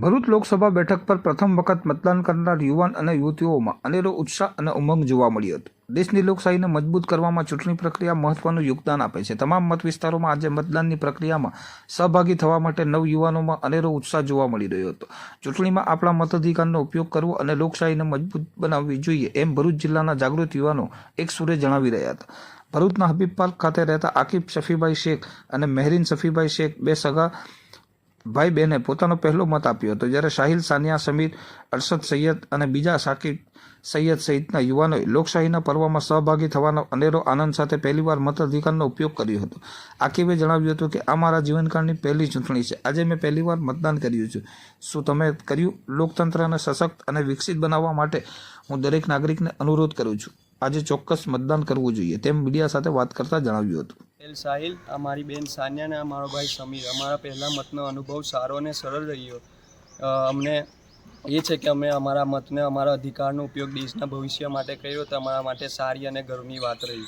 ભરૂચ લોકસભા બેઠક પર પ્રથમ વખત મતદાન કરનાર યુવાન અને યુવતીઓમાં અનેરો ઉત્સાહ અને ઉમંગ જોવા મળ્યો હતો. દેશની લોકશાહીને મજબૂત કરવામાં ચૂંટણી પ્રક્રિયા મહત્વનું યોગદાન આપે છે. તમામ મત વિસ્તારોમાં આજે મતદાનની પ્રક્રિયામાં સહભાગી થવા માટે નવ યુવાનોમાં અનેરો ઉત્સાહ જોવા મળી રહ્યો હતો. ચૂંટણીમાં આપણા મતાધિકારનો ઉપયોગ કરવો અને લોકશાહીને મજબૂત બનાવવી જોઈએ એમ ભરૂચ જિલ્લાના જાગૃત યુવાનો એક સુરે જણાવી રહ્યા હતા. ભરૂચના હબીબ પાર્ક ખાતે રહેતા આકિબ શફીભાઈ શેખ અને મહેરીન શફીભાઈ શેખ બે સગા ભાઈ બહેને પોતાનો પહેલો મત આપ્યો હતો જ્યારે શાહિલ સાનિયા, સમીર, અરશદ સૈયદ અને બીજા સાકિબ સૈયદ સહિતના યુવાનોએ લોકશાહીના પર્વમાં સહભાગી થવાનો અનેરો આનંદ સાથે પહેલીવાર મતાધિકારનો ઉપયોગ કર્યો હતો. આકીબે જણાવ્યું હતું કે, આ મારા જીવનકાળની પહેલી ચૂંટણી છે. આજે મેં પહેલીવાર મતદાન કર્યું છે. શું તમે કર્યું? લોકતંત્રને સશક્ત અને વિકસિત બનાવવા માટે હું દરેક નાગરિકને અનુરોધ કરું છું. આજે ચોક્કસ મતદાન કરવું જોઈએ. તેમ મીડિયા સાથે વાત કરતા જણાવ્યું હતું. એલ સાહિલ, આ મારી બેન સાનિયા અને આ મારો ભાઈ સમીર. અમારા પહેલા મતનો અનુભવ સારો અને સરળ રહ્યો. અમને એ છે કે અમે અમારા મતને, અમારા અધિકારનો ઉપયોગ દેશના ભવિષ્ય માટે કર્યો તો અમારા માટે સારી અને ગર્વની વાત રહી.